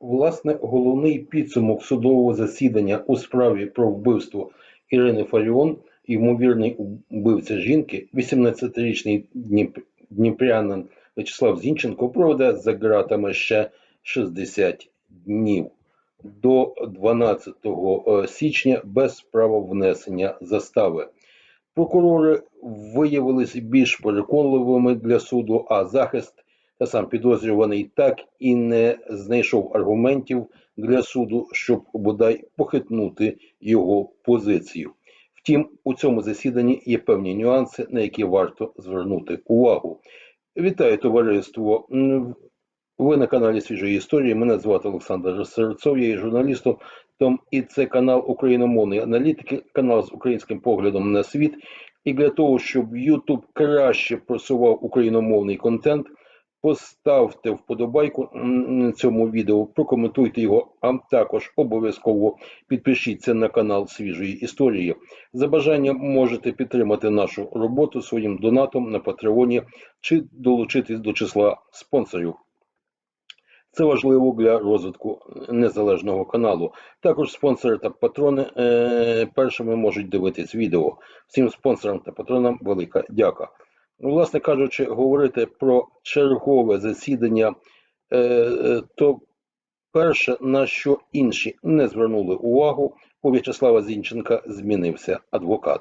Власне, головний підсумок судового засідання у справі про вбивство Ірини Фаріон, ймовірний убивця жінки, 18-річний Дніп- дніпрянин В'ячеслав Зінченко проведе за ґратами ще 60 днів до 12 е, січня без права внесення застави. Прокурори виявилися більш переконливими для суду, а захист та сам підозрюваний так і не знайшов аргументів для суду, щоб бодай похитнути його позицію. Втім, у цьому засіданні є певні нюанси, на які варто звернути увагу. Вітаю товариство. Ви на каналі Свіжої історії. Мене звати Олександр Серцов, я є журналістом, і це канал україномовної аналітики, канал з українським поглядом на світ. І для того, щоб YouTube краще просував україномовний контент, поставте вподобайку цьому відео, прокоментуйте його, а також обов'язково підпишіться на канал Свіжої історії. За бажанням можете підтримати нашу роботу своїм донатом на Патреоні чи долучитись до числа спонсорів. Це важливо для розвитку незалежного каналу. Також спонсори та патрони е, першими можуть дивитись відео. Всім спонсорам та патронам велика дяка. Ну, власне кажучи, говорити про чергове засідання, е, е, то перше, на що інші не звернули увагу, у В'ячеслава Зінченка змінився адвокат.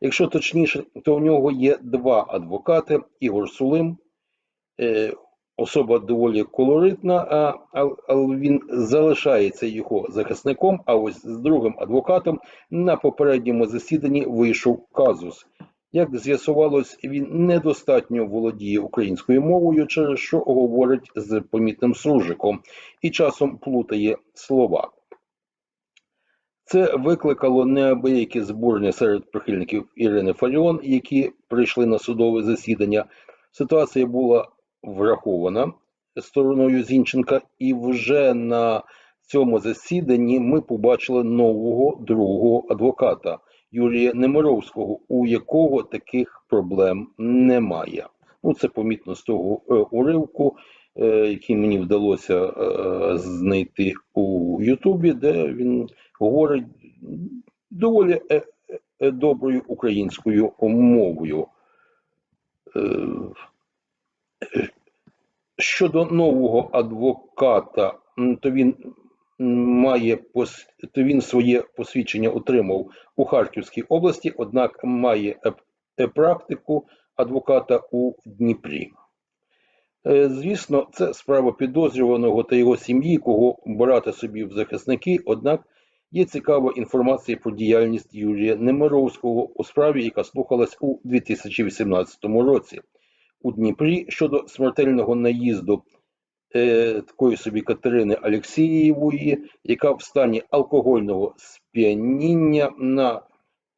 Якщо точніше, то у нього є два адвокати: Ігор Сулим, е, особа доволі колоритна, але він залишається його захисником. А ось з другим адвокатом на попередньому засіданні вийшов казус. Як з'ясувалось, він недостатньо володіє українською мовою, через що говорить з помітним суржиком і часом плутає слова. Це викликало неабиякі збурення серед прихильників Ірини Фаріон, які прийшли на судове засідання. Ситуація була врахована стороною Зінченка, і вже на цьому засіданні ми побачили нового другого адвоката Юрія Немировського, у якого таких проблем немає. Ну, це помітно з того е, уривку, е, який мені вдалося е, знайти у Ютубі, де він говорить доволі е, е, доброю українською мовою. Е, Щодо нового адвоката, то він має пос- він своє посвідчення отримав у Харківській області, однак має практику адвоката у Дніпрі. Е, Звісно, це справа підозрюваного та його сім'ї, кого брати собі в захисники. Однак є цікава інформація про діяльність Юрія Немировського у справі, яка слухалась у 2018 році у Дніпрі щодо смертельного наїзду е, такої собі Катерини Алексієвої, яка в стані алкогольного сп'яніння на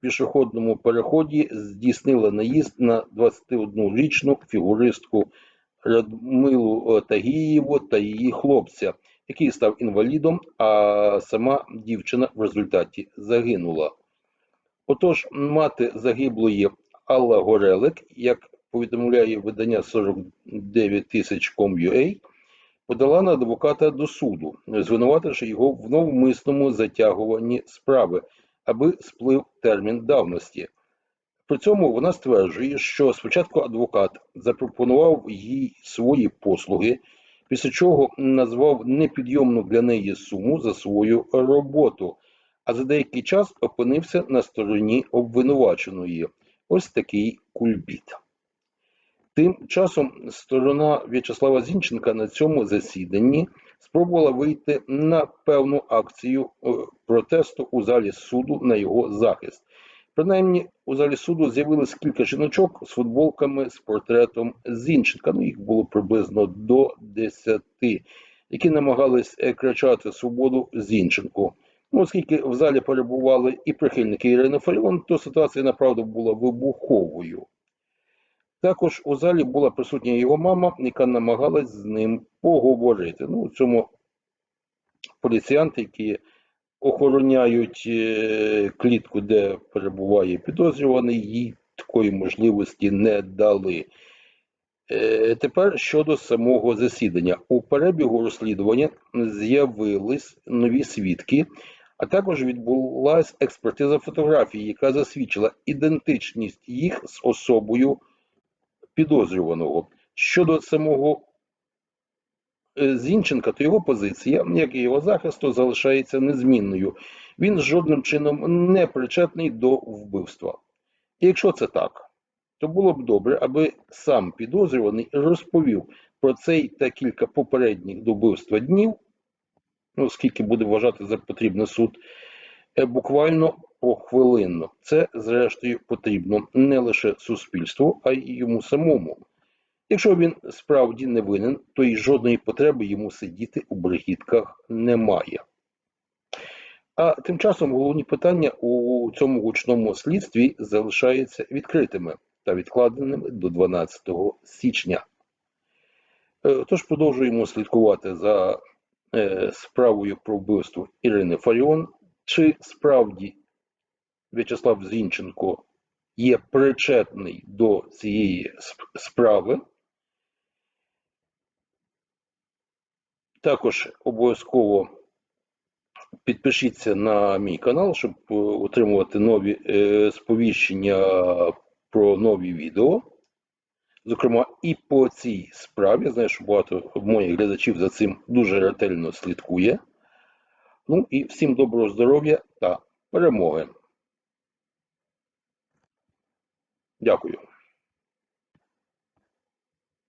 пішохідному переході здійснила наїзд на 21-річну фігуристку Радмилу Тагієву та її хлопця, який став інвалідом, а сама дівчина в результаті загинула. Отож, мати загиблої Алла Горелик, як повідомляє видання 49 тисяч com.ua, подала на адвоката до суду, звинувативши його в навмисному затягуванні справи, аби сплив термін давності. При цьому вона стверджує, що спочатку адвокат запропонував їй свої послуги, після чого назвав непідйомну для неї суму за свою роботу, а за деякий час опинився на стороні обвинуваченої. Ось такий кульбіт. Тим часом сторона В'ячеслава Зінченка на цьому засіданні спробувала вийти на певну акцію е, протесту у залі суду на його захист. Принаймні, у залі суду з'явилось кілька жіночок з футболками з портретом Зінченка. Ну, їх було приблизно до 10, які намагались е, кричати свободу Зінченку. Ну, оскільки в залі перебували і прихильники Ірини Фаріон, то ситуація направду була вибуховою. Також у залі була присутня його мама, яка намагалась з ним поговорити. Ну, у цьому поліціянти, які охороняють е, клітку, де перебуває підозрюваний, їй такої можливості не дали. Е, Тепер щодо самого засідання. У перебігу розслідування з'явились нові свідки, а також відбулася експертиза фотографій, яка засвідчила ідентичність їх з особою підозрюваного. Щодо самого е, Зінченка, то його позиція, як і його захисту, залишається незмінною. Він жодним чином не причетний до вбивства. І якщо це так, то було б добре, аби сам підозрюваний розповів про цей та кілька попередніх до вбивства днів, ну, скільки буде вважати за потрібне суд, е, буквально похвилинно. Це, зрештою, потрібно не лише суспільству, а й йому самому. Якщо він справді не винен, то й жодної потреби йому сидіти у бригітках немає. А тим часом головні питання у цьому гучному слідстві залишаються відкритими та відкладеними до 12 січня. Е, Тож продовжуємо слідкувати за е, справою про вбивство Ірини Фаріон. Чи справді В'ячеслав Зінченко є причетний до цієї справи? Також обов'язково підпишіться на мій канал, щоб е, отримувати нові е, сповіщення про нові відео. Зокрема, і по цій справі. Знаю, що багато моїх глядачів за цим дуже ретельно слідкує. Ну і всім доброго здоров'я та перемоги. Дякую.